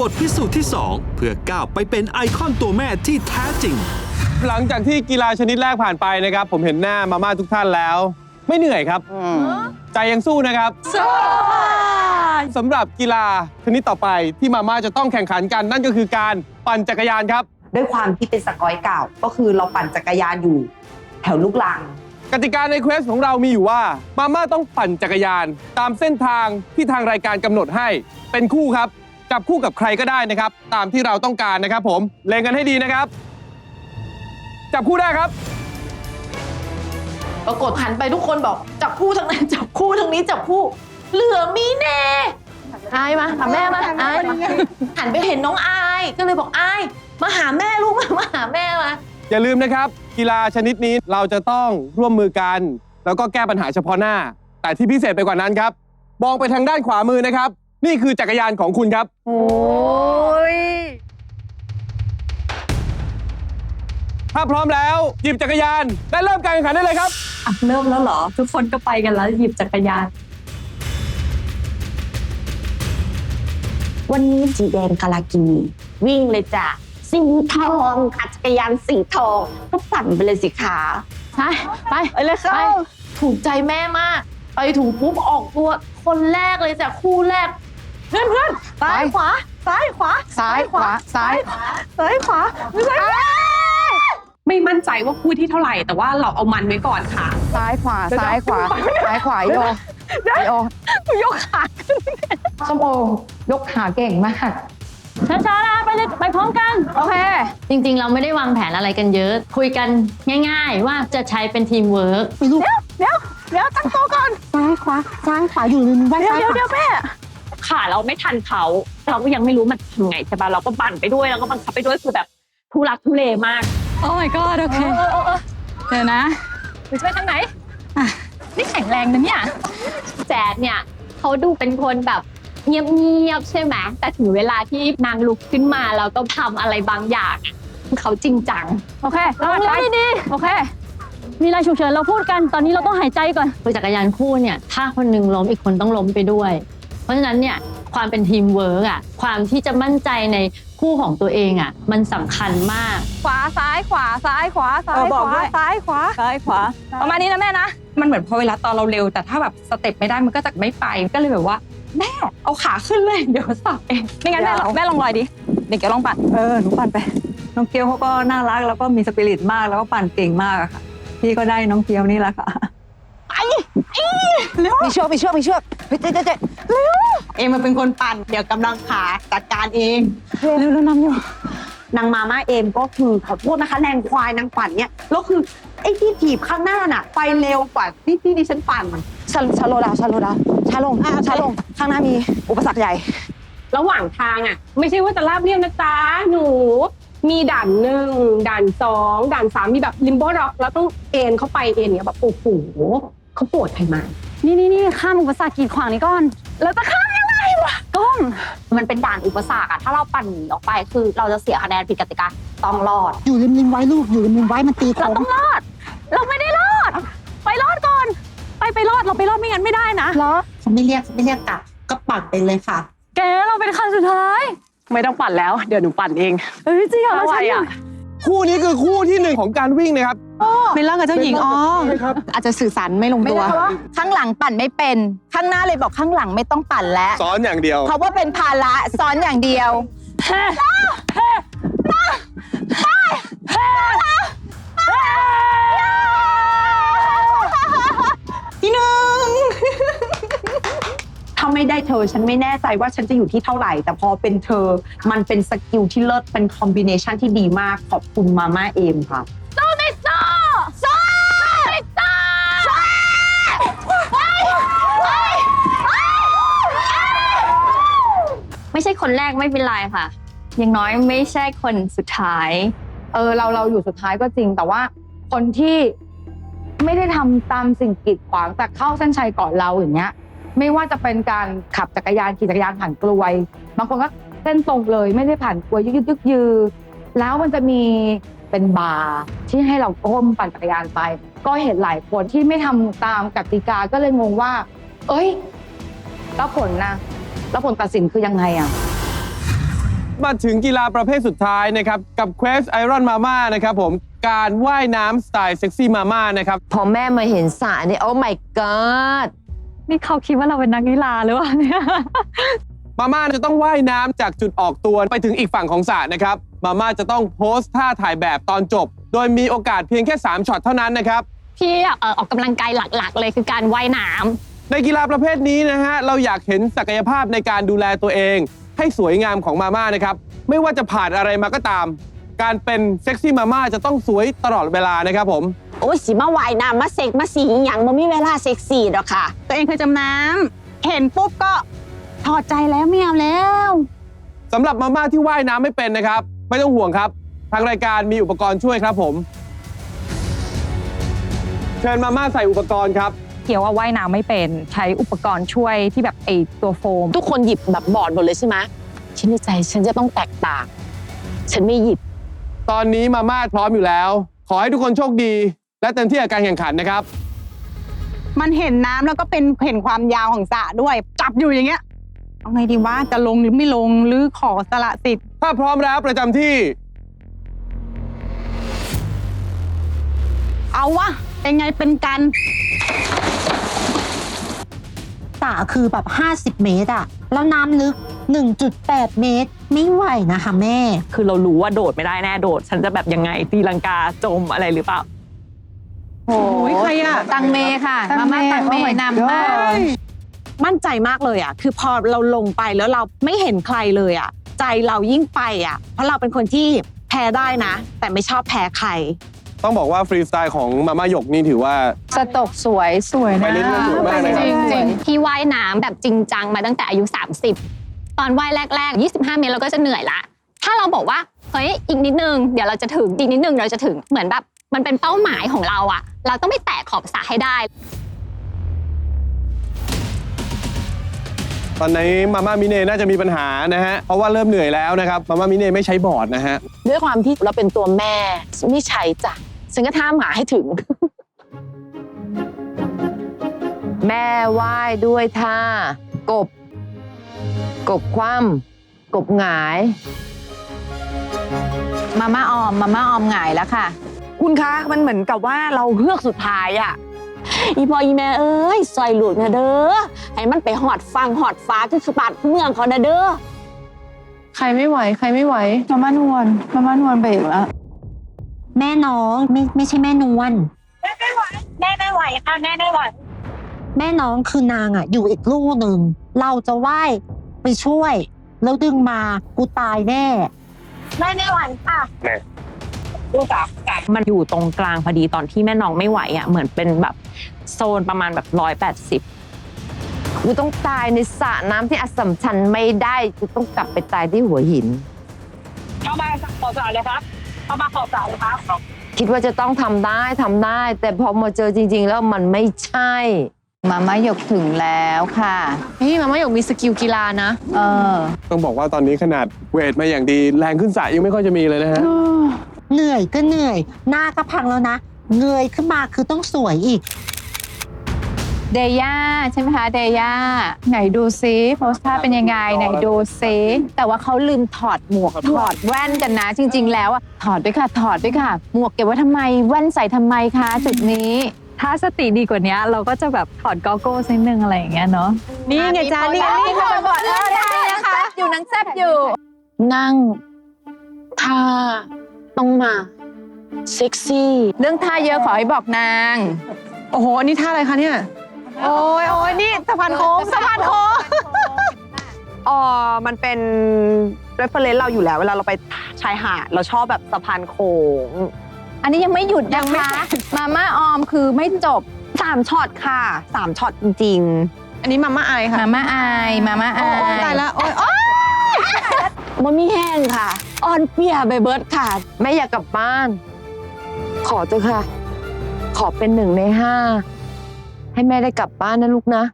บทพิสูจน์ที่ 2 เพื่อก้าวไปเป็นไอคอนตัวแม่ที่แท้จริง หลังจากที่กีฬาชนิดแรกผ่านไปนะครับ ผมเห็นหน้ามาม่าทุกท่านแล้ว ไม่เหนื่อยครับ ใจยังสู้นะครับสำหรับกีฬาชนิดต่อไปที่มาม่าจะต้องแข่งขันกัน นั่นก็คือการปั่นจักรยานครับด้วยความที่เป็นสกอยเก่า ก็คือเราปั่นจักรยานอยู่ แถวลูกลัง กติกาในเควสของเรามีอยู่ว่า มาม่าต้องปั่นจักรยาน ตามเส้นทางที่ทางรายการกำหนดให้เป็นคู่ครับ จับคู่กับใครก็ได้นะครับ ตามที่เราต้องการนะครับผมเลงกันให้ดีนะครับ จับคู่ได้ครับ ปรากฏหันไปทุกคนบอกจับคู่ทางนั้นจับคู่ทางนี้จับคู่ เหลือมีแน่อายมาหาแม่มาอายมาหันไปเห็นน้องอายก็เลยบอกอายมาหาแม่ลูกมามาหาแม่มาอย่าลืมนะครับ กีฬาชนิดนี้เราจะต้องร่วมมือกัน แล้วก็แก้ปัญหาเฉพาะหน้า แต่ที่พิเศษไปกว่านั้นครับ มองไปทางด้านขวามือนะครับ นี่คือจักรยานของคุณครับ โอ้ยถ้าพร้อมแล้ว หยิบจักรยาน และเริ่มการแข่งขันได้เลยครับ อะเริ่มแล้วเหรอ ทุกคนก็ไปกันแล้วหยิบจักรยาน วันนี้สีแดงกาลากินีวิ่งเลยจ้ะสีทองค่ะจักรยานสีทอง ก็ปั่นไปเลยสิขาใช่ไปไปเลยค่ะไปถูกใจแม่มาก ไปถูกปุ๊บออกตัวคนแรกเลยจ้ะคู่แรก เพื่อนเพื่อนซ้ายขวา ซ้ายขวา ซ้ายขวา ซ้ายซ้ายขวาซ้ายขวาไม่มั่นใจว่าคู่ที่เท่าไหร่ แต่ว่าเราเอามันไว้ก่อนค่ะ ซ้ายขวา ซ้ายขวา ซ้ายขวาโยโยยกขาส้มโอยกขาเก่งมากช้าๆนะไปเลยไปพร้อมกัน โอเค จริงๆ เราไม่ได้วางแผนอะไรกันเยอะ คุยกันง่าย ๆ ว่าจะใช้เป็นทีมเวิร์กเดี๋ยวเดี๋ยวตั้งตัวก่อน ซ้ายขวา ซ้ายขวาอยู่ลืมไว้เดี๋ยวซ้ายเดี๋ยวขวาเดี๋ยวแม่ ค่ะเราไม่ทันเขาเราก็ยังไม่รู้มันทำไงใช่ปะเราก็บั่นไปด้วยแล้วก็บังคับไปด้วยคือแบบทุลักทุเลมาก โอ้ my god โอเคเดี๋ยวนะ ไปช่วยทางไหนนี่แข็งแรงนะเนี่ย แจ๊ดเนี่ยเขาดูเป็นคนแบบเงียบๆใช่ไหมแต่ถึงเวลาที่นางลุกขึ้นมาแล้วก็ทำอะไรบางอย่างอะเขาจริงจังโอเครอดไปดีโอเค มีอะไรฉุกเฉินเราพูดกัน ตอนนี้เราต้องหายใจก่อน คือจักรยานคู่เนี่ย ถ้าคนหนึงล้มอีกคนต้องล้มไปด้วย เพราะฉะนั้นเนี่ยความเป็นทีมเวิร์กอะความที่จะมั่นใจในคู่ของตัวเองอะมันสำคัญมาก ขวาซ้ายขวาซ้ายขวาซ้ายเออขบอกวาด้วย ซ้ายขวา ซ้ายขวา ประมาณนี้นะแม่นะ มันเหมือนพอเวลาตอนเราเร็ว แต่ถ้าแบบสเต็ปไม่ได้มันก็จะไม่ไปก็เลยแบบว่า แม่เอาขาขึ้นเลย เดี๋ยวสับเองไม่งั้นแม่ลองแม่ลองลอยดิเด็กแกลองปั่นเออหนูปั่นไป น้องเกียวเขาก็น่ารักแล้วก็มีสปิริตมากแล้วก็ปั่นเก่งมากอะค่ะ พี่ก็ได้น้องเกียวนี่แหละค่ะ มีเชือกมีเชือกมีเชือก เฮ้ยเจ๊เจ๊เจ๊เอ็มมันเป็นคนปั่น เดี๋ยวกำลังขาจัดการเองเร็วเร็วนำอยู่นางมาม่าเอมก็คือขอโทษนะคะแรงควายนางปั่นเนี่ยแล้วคือไอ้ที่ถีบข้างหน้าน่ะไปเร็วกว่าที่ที่ดิฉันปั่นชาชาโลดาชาโลดาชาลงชาลง ข้างหน้ามีอุปสรรคใหญ่ ระหว่างทางอะ ไม่ใช่ว่าจะราบเรียบนะจ๊ะหนู มีด่านหนึ่งด่านสองด่านสามมีแบบลิมโบร็อกแล้วต้องเอ็นเข้าไปเอ็นเนี่ยแบบโอ้โหเขาปวดใครมา นี่นี่นี่ข้ามอุปสรรคกีดขวางนี้ก่อน แล้วจะข้ามยังไงวะก้มมันเป็นด่านอุปสรรคอะถ้าเราปั่นหนีออกไปคือเราจะเสียคะแนนผิดกติกาต้องรอด อยู่ริมริมไว้ลูกอยู่ริมริมไว้มันตีโค้งเราต้องรอด เราไม่ได้รอด ไปรอดก่อน ไปไปรอดเราไปรอดไม่งั้นไม่ได้นะ เหรอเขาไม่เรียกเขาไม่เรียกกลับก็ปั่นไปเลยค่ะ แกเราเป็นคันสุดท้าย ไม่ต้องปั่นแล้ว เดี๋ยวหนูปั่นเอง เอ้ยจริงเหรอถ้าไหวฉันอยาอะก คู่นี้คือคู่ที่หนึ่งของการวิ่งนะครับเป็นร่างกับเจ้าหญิง อ๋อใช่ครับ อาจจะสื่อสารไม่ลงตัว ข้างหลังปั่นไม่เป็น ข้างหน้าเลยบอกข้างหลังไม่ต้องปั่นแล้วสอนอย่างเดียวเพราะว่าเป็นภาระซ้อนอย่างเดียวที่ห ถ้าไม่ได้เธอฉันไม่แน่ใจว่าฉันจะอยู่ที่เท่าไหร่ แต่พอเป็นเธอมันเป็นสกิลที่เลิศเป็นคอมบิเนชันที่ดีมากขอบคุณมาม่าเอมค่ะไม่ใช่คนแรกไม่เป็นไรค่ะอย่างน้อยไม่ใช่คนสุดท้าย เออเราเราอยู่สุดท้ายก็จริง แต่ว่าคนที่ไม่ได้ทำตามสิ่งกีดขวางแต่เข้าเส้นชัยก่อนเราอย่างเงี้ย ไม่ว่าจะเป็นการขับจักรยานขี่จักรยานผ่านกลวย บางคนก็เส้นตรงเลยไม่ได้ผ่านกลวยยึกยึกยือแล้วมันจะมีเป็นบาร์ที่ให้เราก้มปั่นจักรยานไป ก็เห็นหลายคนที่ไม่ทำตามกติกาก็เลยงงว่า เอ้ยแล้วผลนะแล้วผลตัดสินคือยังไงอะมาถึงกีฬาประเภทสุดท้ายนะครับ กับ Quest Iron Mama นะครับผมการว่ายน้ำสไตล์เซ็กซี่มาม่านะครับ พอแม่มาเห็นสระนี่โอ้ my god นี่เขาคิดว่าเราเป็นนักกีฬาหรือเปล่าเนี่ย มาม่าจะต้องว่ายน้ำจากจุดออกตัวไปถึงอีกฝั่งของสระนะครับ มาม่าจะต้องโพสท่าถ่ายแบบตอนจบ โดยมีโอกาสเพียงแค่ 3ช็อตเท่านั้นนะครับพี่เอ่อออกกำลังกายหลักๆ เลยคือการว่ายน้ำ ในกีฬาประเภทนี้นะฮะเราอยากเห็นศักยภาพในการดูแลตัวเอง ให้สวยงามของมาม่านะครับ ไม่ว่าจะผ่านอะไรมาก็ตาม การเป็นเซ็กซี่มาม่าจะต้องสวยตลอดเวลานะครับผม โอ้ยสิมาว่ายน้ำมาเซ็กมาสีอหย่างบ่มีเวลาเซ็กซี่ดอกค่ะ ตัวเองเคยจมน้ำเห็นปุ๊บก็ถอดใจแล้วไม่เอาแล้ว สำหรับมาม่าที่ว่ายน้ำไม่เป็นนะครับ ไม่ต้องห่วงครับ ทางรายการมีอุปกรณ์ช่วยครับผม เชิญมาม่าใส่อุปกรณ์ครับ เกี่ยวว่าว่ายน้ำไม่เป็นใช้อุปกรณ์ช่วยที่แบบไอตัวโฟม ทุกคนหยิบแบบบอร์ดหมดเลยใช่ไหมคิดในใจฉันจะต้องแตกต่าง ฉันไม่หยิบ ตอนนี้มาม่าพร้อมอยู่แล้ว ขอให้ทุกคนโชคดี และเต็มที่กับการแข่งขันนะครับ มันเห็นน้ำแล้วก็เป็นเห็นความยาวของสระด้วย จับอยู่อย่างเงี้ยเอาไงดีว่าจะลงหรือไม่ลงหรือขอสละสิทธิ์ถ้าพร้อมแล้วประจำที่ เอาวะเป็นไงเป็นกันสระคือแบบ 50 เมตรอะแล้วน้ำลึก 1.8 เมตร ไม่ไหวนะคะแม่ คือเรารู้ว่าโดดไม่ได้แน่โดด ฉันจะแบบยังไงตีลังกาจมอะไรหรือเปล่า โอ้ยใครอะตังเมค่ะมาม่าตังเมนำมากมั่นใจมากเลยอะ คือพอเราลงไปแล้วเราไม่เห็นใครเลยอะ ใจเรายิ่งไปอะ เพราะเราเป็นคนที่แพ้ได้นะ แต่ไม่ชอบแพ้ใคร ต้องบอกว่าฟรีสไตล์ของมาม่าหยกนี่ถือว่า สตกสวยสวยไปนะเรื่อยๆสวยมากเลยครับจริงๆพี่ว่ายน้ำแบบจริงจังมาตั้งแต่อายุ 30 ตอนว่ายแรกๆ 25 เมตรเราก็จะเหนื่อยละ ถ้าเราบอกว่า เฮ้ย อีกนิดนึง เดี๋ยวเราจะถึง อีกนิดนึงเราจะถึง เหมือนแบบ มันเป็นเป้าหมายของเราอะเราต้องไม่แตะขอบสระให้ได้ ตอนนี้มาม่ามิเน่น่าจะมีปัญหานะฮะ เพราะว่าเริ่มเหนื่อยแล้วนะครับ มาม่ามิเน่ไม่ใช้บอร์ดนะฮะ ด้วยความที่เราเป็นตัวแม่ไม่ใช่จ้ะฉันก็ท่าหมาให้ถึง แม่ว่ายด้วยท่ากบ กบคว่ำกบหงาย มาม่าออม มาม่าออมหงายแล้วค่ะ คุณคะมันเหมือนกับว่าเราเฮือกสุดท้ายอะอีพออีแม่เอ้ยซอยหลุดนะเด้อให้มันไปหอดฟังหอดฟ้าคือสปัดเมืองเขานะเด้อใครไม่ไหว ใครไม่ไหวมาม่านวลมาม่านวลไปอีกแล้วแม่น้องไม่ไม่ใช่แม่นวลแม่ไม่ไหวค่ะแม่ไม่ไหวแม่น้องคือนางอะอยู่อีกลูกหนึ่งเราจะว่ายไปช่วย แล้วดึงมากูตายแน่แม่ไม่ไหวค่ะมั นอยู่ตรงกลางพอดีตอนที่แม่น้องไม่ไหวอะเหมือนเป็นแบบโซนประมาณแบบร้อยแปดสิบกูต้องตายในสระน้ำที่อสสัมชัญไม่ได้กูต้องกลับไปตายที่หัวหิน เข้ามาขอสารเลยครับ เข้ามาขอสารเลยครับคิดว่าจะต้องทำได้ทำได้ แต่พอมาเจอจริง ๆ แล้วมันไม่ใช่ มาม่าหยกถึงแล้วค่ะพี่มาม่าหยกมีสกิลกีฬานะ เออ ต้องบอกว่าตอนนี้ขนาดเวทมาอย่างดีแรงขึ้นสระยังไม่ค่อยจะมีเลยนะฮะ เหนื่อยก็เหนื่อย หน้าก็พังแล้วนะ เงยขึ้นมาคือต้องสวยอีก เดย่าใช่ไหมคะเดย่าไหนดูซิโพสท่าเป็นยังไงไหนดูซิแต่ว่าเขาลืมถอดหมวก ถอดแว่นกันนะ จริง ๆ แล้วอะถอดด้วยค่ะ ถอดด้วยค่ะ หมวกเก็บไว้ทำไมแว่นใส่ทำไมคะจุดนี้ ถ้าสติดีกว่านี้เราก็จะแบบถอดกอโก้นิดนึงอะไรอย่างเงี้ยเนาะนี่ไงจ้านี่ไงนี่ค่ะบอกเออได้นะคะ อยู่นังแซบอยู่ นั่งท่า ต้องมาเซ็กซี่เรื่องท่าเยอะขอให้บอกนาง โอ้โห อันนี้ท่าอะไรคะเนี่ย โอ้ยโอ้ยนี่สะพานโค้งสะพานโค้งอ๋อมันเป็น reference เราอยู่แล้ว เวลาเราไปชายหาดเราชอบแบบสะพานโค้ง อันนี้ยังไม่หยุดนะคะมาม่าออมคือไม่จบสามช็อตค่ะสามช็อตจริงอันนี้มาม่าอายค่ะมาม่าอายมาม่าอายตายแล้วโอ้ยโอ๊ย มันมีแห้งค่ะ อ่อนเปียไปเบิร์ดค่ะ แม่อยากกลับบ้าน ขอเถอะค่ะ ขอเป็นหนึ่งในห้า ให้แม่ได้กลับบ้านนะลูกนะ